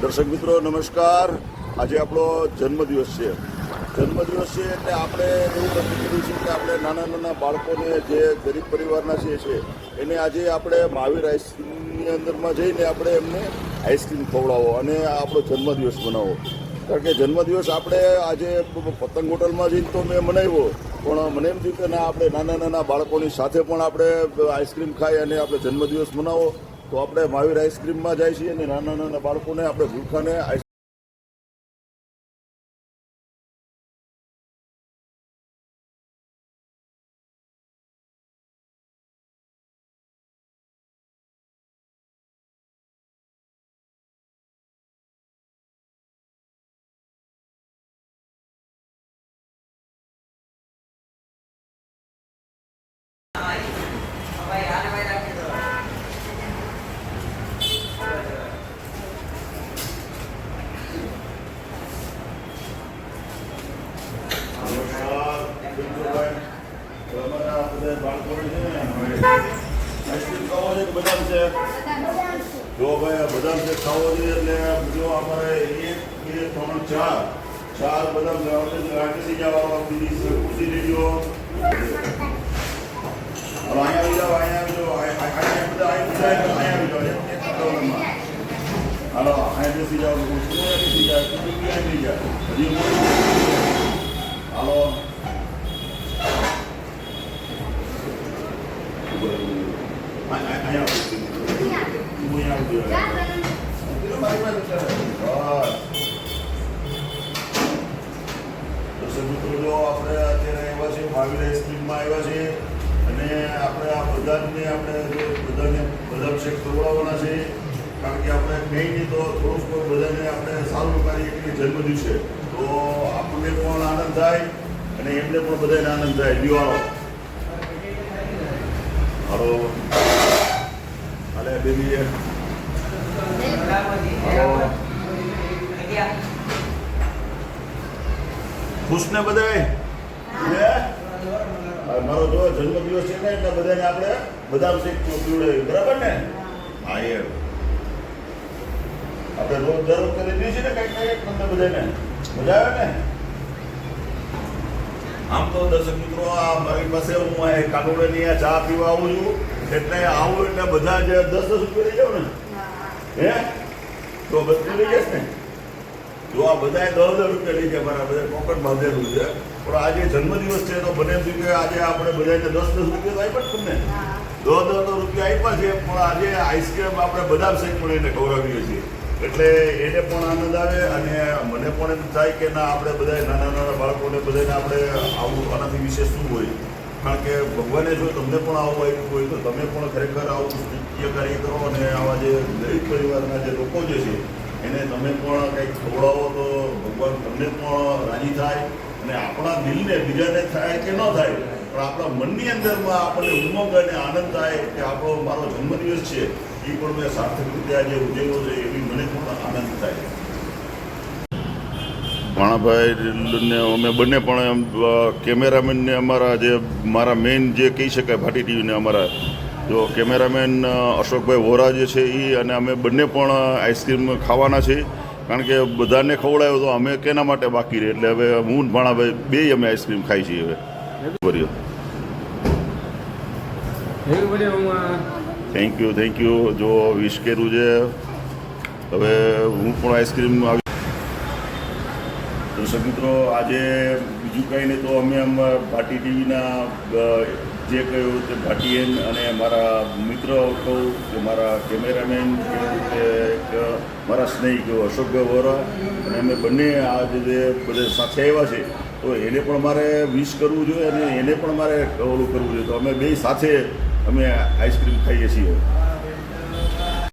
દર્શક મિત્રો, નમસ્કાર. આજે આપણો જન્મદિવસ છે. જન્મદિવસ છે એટલે આપણે એવું નક્કી કર્યું છે કે આપણે નાના નાના બાળકોને જે ગરીબ પરિવારના છે છે, એને આજે આપણે મહાવીર આઈસ્ક્રીમની અંદરમાં જઈને આપણે એમને આઈસ્ક્રીમ ખવડાવો અને આપણો જન્મદિવસ મનાવો. કારણ કે જન્મદિવસ આપણે આજે પતંગ હોટલમાં જઈને તો મેં મનાવ્યો, પણ મને એમ થયું કે ના, આપણે નાના નાના બાળકોની સાથે પણ આપણે આઈસ્ક્રીમ ખાઈ અને આપણે જન્મદિવસ મનાવો. તો આપણે મહાવીર આઈસ્ક્રીમમાં જાય છીએ અને નાના નાના બાળકોને આપણે આઈસ આઈસ્ક્રીમ ખાવો છે કે બદામ છે જો ભાઈ આ બદામ છે ખાવો છે એટલે જો અમારે એક બે ત્રણ ચાર ચાર બદામ આટલી જવા બીજી ખુશી લેજો હવે અહીંયા આવી જાઓ અહીંયા આવી જાઓ અહીંયા અહીંયા બધા અહીંયા બધા અહીંયા આવી જાઓ એક કાઉન્ટરમાં હાલો અહીંયા બેસી જાઓ શું બેસી જાય શું ક્યાં નહીં જાય હજી કોઈ હાલો અહીંયા અહીંયા દર્શક મિત્રો જો આપણે અત્યારે આવ્યા છીએ મહાવીર આઈસ્ક્રીમમાં આવ્યા છે અને આપણે આપણે બધાને બધા શેક કરવાના છે કારણ કે આપણે નહીં તો થોડુંક પણ બધાને આપણે સારું કરીએ કે છે તો આપણને પણ આનંદ થાય અને એમને પણ બધાને આનંદ થાય દિવાળો હાલો હાલે બેબી ખુશ ને બધા મારો જો જન્મદિવસ છે ને, એટલે બધાને આપણે બદામ શેક બરાબર ને? હા, એ. આપણે રોજ દર કરી દઈએ છીએ ને કંઈક ને તમને બધાને. મજા આવે ને? આમ તો દર્શક મિત્રો, આ મારી પાસે હું કાનોડાની આ ચા પીવા આવું છું. એટલે આવું એટલે બધા જે દસ દસ રૂપિયા લઈ જાવ ને હે? તો બધું લઈ જશ ને. જો આ બધા દસ હજાર રૂપિયા લઈ જાય મારા બધા પોકેટ બાંધેલું છે. પણ આજે જન્મદિવસ છે તો બને એમ કે આજે આપણે બધાને દસ દસ રૂપિયા તો આપ્યા તમને. દસ દસ રૂપિયા આપ્યા છે પણ આજે આઈસ્ક્રીમ આપણે બદામ શેક પણ એને ખવડાવીએ છીએ. એટલે એને પણ આનંદ આવે અને મને પણ એમ થાય કે ના આપણે બધા નાના નાના બાળકોને બધાને આપણે આવું આનાથી વિશેષ શું હોય? કારણ કે ભગવાને જો તમને પણ આવું આપ્યું હોય તો તમે પણ ખરેખર આવું નૃત્ય કાર્ય કરો અને આવા જે ગરીબ પરિવારના જે લોકો જે છે, એને તમે પણ કંઈક ખવડાવો તો ભગવાન તમને પણ રાજી થાય અને આપણા દિલને બીજાને થાય કે ન થાય, પણ આપણા મનની અંદરમાં આપણને ઉમંગ અને આનંદ થાય કે આપણો મારો જન્મદિવસ છે, એ પણ મેં સાર્થક રીતે આજે ઉજવ્યો છે, એવી મને પણ આનંદ થાય ભાણાભાઈ ને અમે બંને પણ એમ કેમેરામેનને અમારા જે મારા મેઇન જે કહી શકાય ભાટી ટીવીને અમારા જો કેમેરામેન અશોકભાઈ વોરા જે છે એ અને અમે બંને પણ આઈસ્ક્રીમ ખાવાના છે. કારણ કે બધાને ખવડાવ્યો તો અમે કેના માટે બાકી રહે? એટલે હવે હું ભાણાભાઈ બે અમે આઈસ્ક્રીમ ખાઈ છીએ હવે. થેન્ક યુ થેન્ક યુ જો વિશ કર્યું છે હવે હું પણ આઈસ્ક્રીમ આવી દર્શક મિત્રો આજે બીજું કંઈ નહીં તો અમે આમ ભાટી ટીવીના જે કહ્યું તે ભાટીએન અને મારા મિત્ર કહું, કે મારા કેમેરામેન કહ્યું કે મારા સ્નેહી કહ્યું અશોકભાઈ વોરા. અને અમે બંને આ જે બધે સાથે આવ્યા છે, તો એને પણ મારે વિશ કરવું જોઈએ અને એને પણ મારે ઓલું કરવું જોઈએ. તો અમે બે સાથે અમે આઈસ્ક્રીમ ખાઈએ છીએ.